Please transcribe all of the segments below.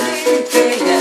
everything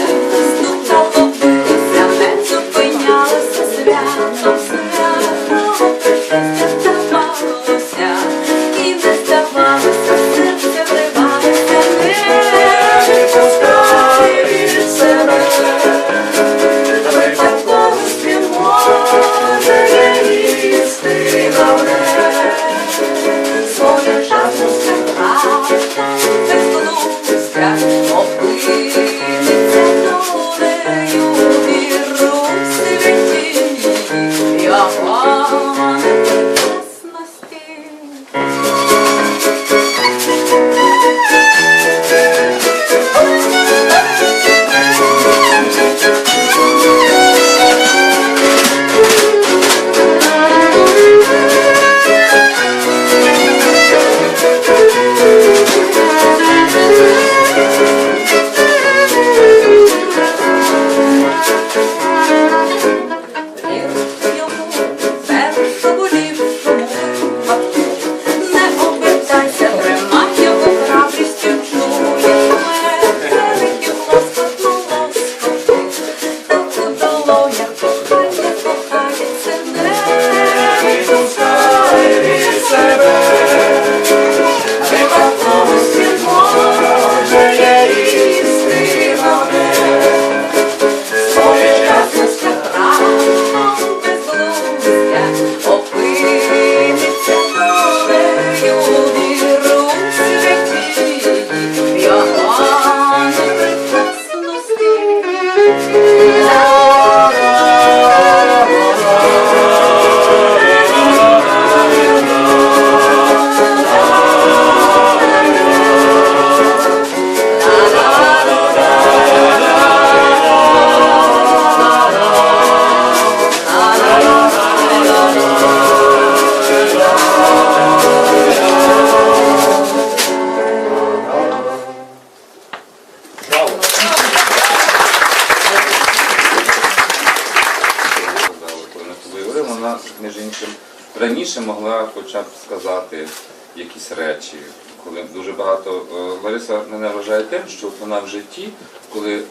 раніше могла хоча б сказати якісь речі. Коли дуже багато е, Лариса мене вважає тим, що вона в житті, коли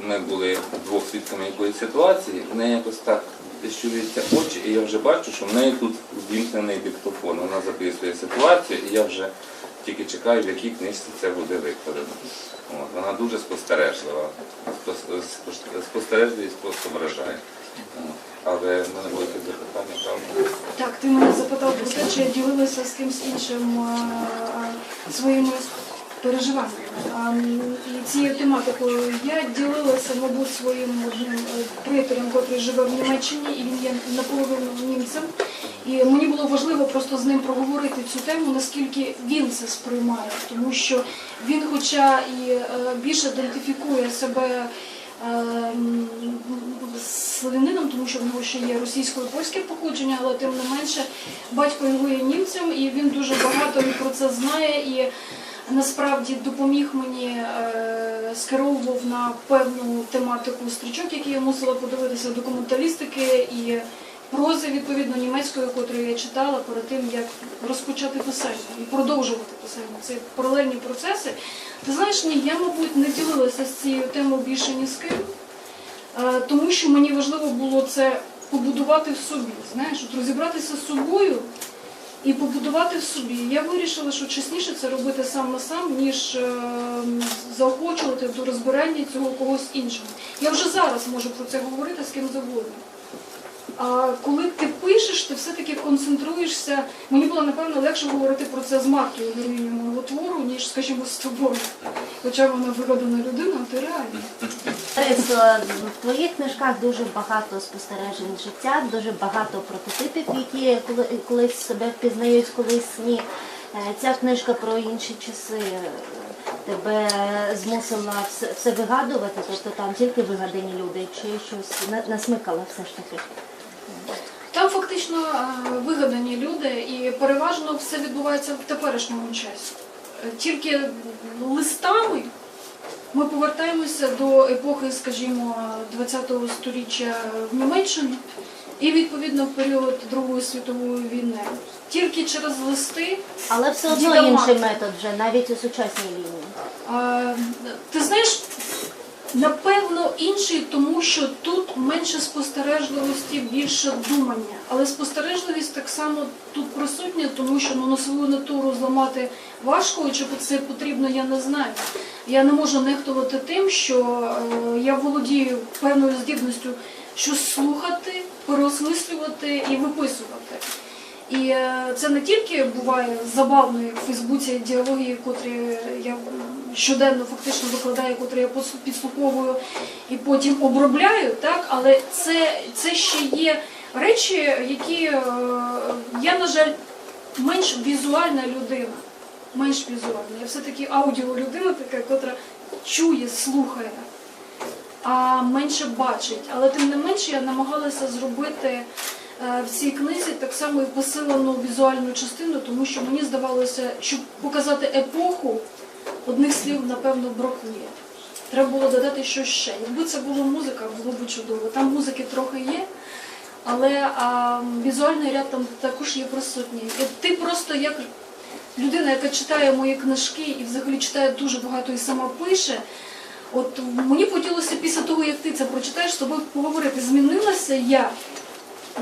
ми були двох свідками якоїсь ситуації, в неї якось так щурюються очі, і я вже бачу, що в неї тут ввімкнений диктофон. Вона записує ситуацію, і я вже тільки чекаю, в якій книжці це буде викладено. От, вона дуже спостережлива. Спос- спос- Спостережливість просто вражає. Але в мене було якесь запитання, правда? Так, ти мене запитав про те, чи я ділилася з кимсь іншим а, а, своїми переживаннями. І цією тематикою я ділилася, мабуть, своїм одним е, приятелем, який живе в Німеччині, і він є наполовину німцем. І мені було важливо просто з ним проговорити цю тему, наскільки він це сприймає, тому що він, хоча і е, більше ідентифікує себе славянином, тому що в нього ще є російсько польське походження, але тим не менше батько його є німцем, і він дуже багато про це знає. І насправді допоміг мені, е, скеровував на певну тематику стрічок, які я мусила подивитися документалістики і прози відповідно німецької, котру я читала перед тим, як розпочати писання і продовжувати писання. Це паралельні процеси. Ти знаєш, ні, я, мабуть, не ділилася з цією темою більше ні з ким, е, тому що мені важливо було це побудувати в собі. Знаєш, от розібратися з собою і побудувати в собі. Я вирішила, що чесніше це робити сам на сам, ніж е, заохочувати до розбирання цього когось іншого. Я вже зараз можу про це говорити з ким завгодно. А коли ти пишеш, ти все-таки концентруєшся. Мені було напевно легше говорити про це з Маркою, героїню мого твору, ніж, скажімо, з тобою. Хоча вона вигадана людина, а ти реальна. Ларисо, в твоїх книжках дуже багато спостережень життя, дуже багато прототипів, які колись себе впізнають, колись ні. Е, Ця книжка про інші часи е, тебе змусила все, все вигадувати, тобто там тільки вигадані люди, чи щось насмикала все ж таки. Там фактично е, вигадані люди, і переважно все відбувається в теперішньому часі. Е, Тільки листами ми повертаємося до епохи, скажімо, ХХ століття в Німеччині і відповідно в період Другої світової війни. Тільки через листи. Але все одно інший метод вже, навіть у сучасній лінії. А, ти знаєш, Напевно, інший, тому що тут менше спостережливості, більше думання. Але спостережливість так само тут присутня, тому що ну, на свою натуру зламати важко, чи це потрібно, я не знаю. Я не можу нехтувати тим, що е, я володію певною здібністю щось слухати, переосмислювати і виписувати. І е, це не тільки буває забавно, як в Фейсбуці діалоги, котрі я щоденно фактично викладаю, котрі я підслуховую і потім обробляю, так? але це, це ще є речі, які е, я, на жаль, менш візуальна людина. Менш візуальна. Я все-таки аудіолюдина така, котра чує, слухає, а менше бачить. Але тим не менше я намагалася зробити в цій книзі так само і посилену візуальну частину, тому що мені здавалося, щоб показати епоху, одних слів, напевно, бракує. Треба було додати щось ще. Якби це була музика, було б чудово. Там музики трохи є, але а, візуальний ряд там також є присутній. І ти просто як людина, яка читає мої книжки і взагалі читає дуже багато і сама пише. От мені хотілося після того, як ти це прочитаєш, з тобою поговорити. Змінилася я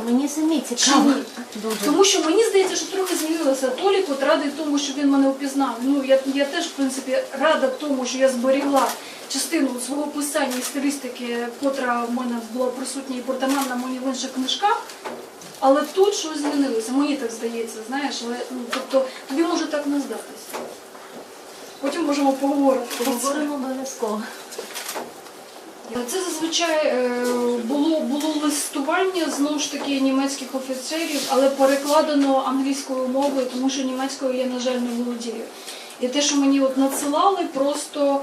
Мені самі цікаво. Дуже. Тому що мені здається, що трохи змінилося. Толік от радий тому, що він мене впізнав. Ну я, я теж, в принципі, рада тому, що я зберігла частину свого писання і стилістики, котра в мене була присутня і притаманна мені в інших книжках. Але тут щось змінилося. Мені так здається, знаєш, але ну тобто тобі може так не здатися. Потім можемо поговорити. Поговоримо обов'язково. Це зазвичай е, було, було листування знову ж таки німецьких офіцерів, але перекладено англійською мовою, тому що німецькою я, на жаль, не володію. І те, що мені от надсилали, просто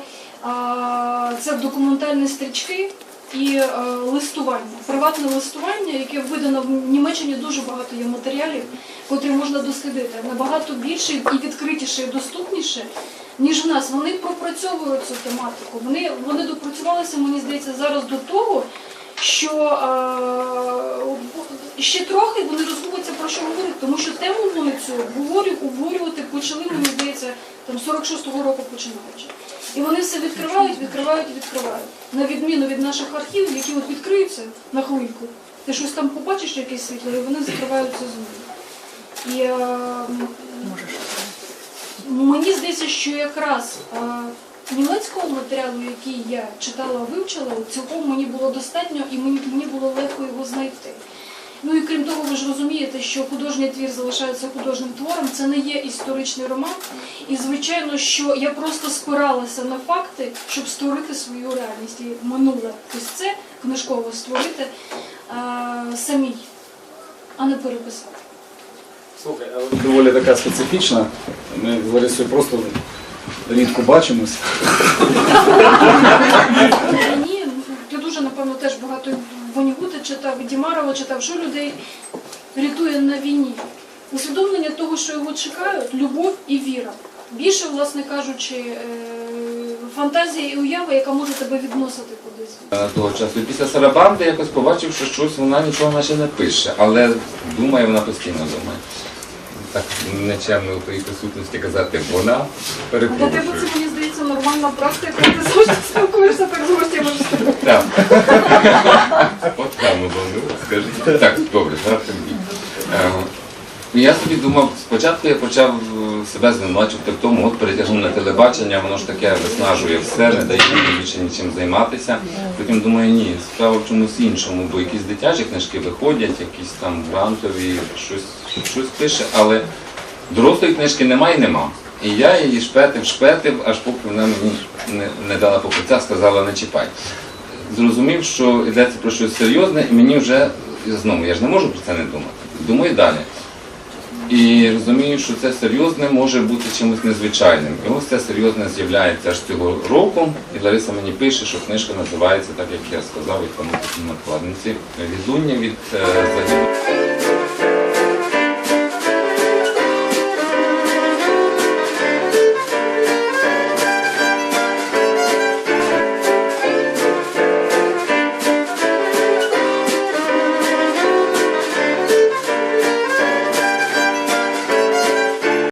це документальні стрічки і е, листування, приватне листування, яке видано в Німеччині дуже багато є матеріалів, котрі можна дослідити. Набагато більше і відкритіше, і доступніше, ніж в нас. Вони пропрацьовують цю тематику. Вони, вони допрацювалися, мені здається, зараз до того, що е, ще трохи вони розумуються про що говорять, тому що тему вони цю говорю- обговорювати почали, мені здається, там 46-го року починаючи. І вони все відкривають, відкривають відкривають. На відміну від наших архівів, які от відкриються на хвильку, ти щось там побачиш якесь світло, і вони закриваються знову. І е, Мені здається, що якраз е, німецького матеріалу, який я читала, вивчила, цілком мені було достатньо і мені, було легко його знайти. Ну і крім того, ви ж розумієте, що художній твір залишається художнім твором, це не є історичний роман. І звичайно, що я просто спиралася на факти, щоб створити свою реальність і минуле ось це книжково створити е, самій, а не переписати. Слухай, але доволі така специфічна. Ми з Ларисою просто рідко бачимось. Ні, ти дуже, напевно, теж багато Вонігута читав, і Дімарова читав, що людей рятує на війні. Усвідомлення того, що його чекають, любов і віра. Більше, власне кажучи, е, фантазія і уява, яка може тебе відносити кудись. Е, того часу. Після Сарабанди якось побачив, що щось вона нічого наче не пише, але думає, вона постійно думає. Так нечемно у твоїй присутності казати вона перепрошує. тебе перепрошую. це, мені здається, нормальна практика, ти завжди спілкуєшся так з гостями. Так. От там було, скажіть. Так, добре, зараз Е, Я собі думав, спочатку я почав е, себе звинувачувати в тому, от перетягнув на телебачення, воно ж таке виснажує все, не дає мені більше нічим займатися. Потім думаю, ні, справа в чомусь іншому, бо якісь дитячі книжки виходять, якісь там грантові, щось, щось пише, але дорослої книжки немає і нема. І я її шпетив, шпетив, аж поки вона мені не, не дала покриття, сказала не чіпай. Зрозумів, що йдеться про щось серйозне, і мені вже знову я ж не можу про це не думати. Думаю далі. І розумію, що це серйозне може бути чимось незвичайним. І ось це серйозне з'являється аж цього року. І Лариса мені пише, що книжка називається так, як я сказав, і тому накладниці. Відлуння від е, загиблих